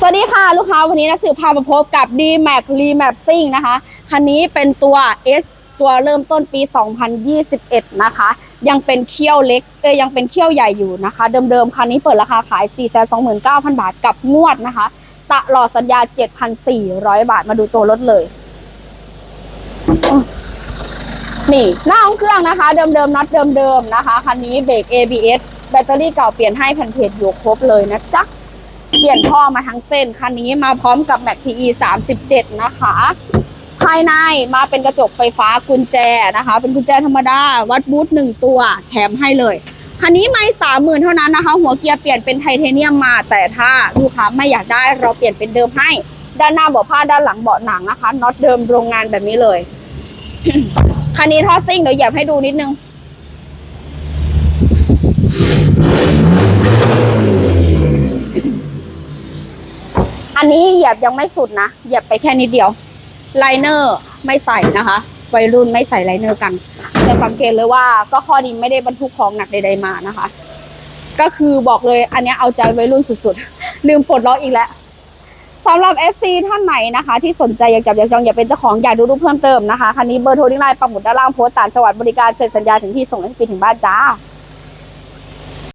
สวัสดีค่ะลูกค้าวันนี้นะสืบพามาพบกับ d m a x r e m a p s i n g นะคะ คันนี้เป็นตัว S ตัวเริ่มต้นปี 2021 นะคะ ยังเป็นเขี้ยวเล็กเอ้ยยังเป็นเขี้ยวใหญ่อยู่นะคะ เดิมๆ คันนี้เปิดราคาขาย 429,000 บาทกับงวดนะคะ ตลอดสัญญา 7,400 บาทมาดูตัวรถเลย นี่หน้าของเครื่องนะคะ เดิมๆน็อตเดิมๆนะคะ คันนี้เบรก ABS แบตเตอรี่เก่าเปลี่ยนให้แผ่นเพจอยู่ครบเลยนะจ๊ะ เปลี่ยนท่อมาทั้งเส้นคันนี้มาพร้อมกับ Mac TE 37นะคะ ภายในมาเป็นกระจกไฟฟ้ากุญแจนะคะ เป็นกุญแจธรรมดา วัดบูทหนึ่งตัวแถมให้เลยคันนี้ไม่สามหมื่นเท่านั้นนะคะ หัวเกียร์เปลี่ยนเป็นไทเทเนียมมา แต่ถ้าลูกค้าไม่อยากได้เราเปลี่ยนเป็นเดิมให้ ด้านหน้าเบาะผ้าด้านหลังเบาะหนังนะคะน็อตเดิมโรงงานแบบนี้เลยคันนี้ท่อซิ่งเดี๋ยวหยียบให้ดูนิดนึง อันนี้เหยียบยังไม่สุดนะ เหยียบไปแค่นิดเดียว ไลเนอร์ไม่ใส่นะคะ วัยรุ่นไม่ใส่ไลเนอร์กัน จะสังเกตเลยว่าก็ข้อดีไม่ได้บรรทุกของหนักใดๆมานะคะ ก็คือบอกเลยอันนี้เอาใจวัยรุ่นสุดๆ ลืมปลดล็อกอีกแล้วสำหรับ FC ท่านไหนนะคะ ที่สนใจอยากจับอยากจองอยากเป็นเจ้าของอยากดูรูปเพิ่มเติมนะคะ คันนี้เบอร์โทรที่ไลน์ปักหมุดด้านล่างโพสต์ต่างจังหวัดบริการเซ็นสัญญาถึงที่ส่งให้ฟรีถึงบ้านจ้า